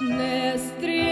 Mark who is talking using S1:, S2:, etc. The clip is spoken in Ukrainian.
S1: не стрі.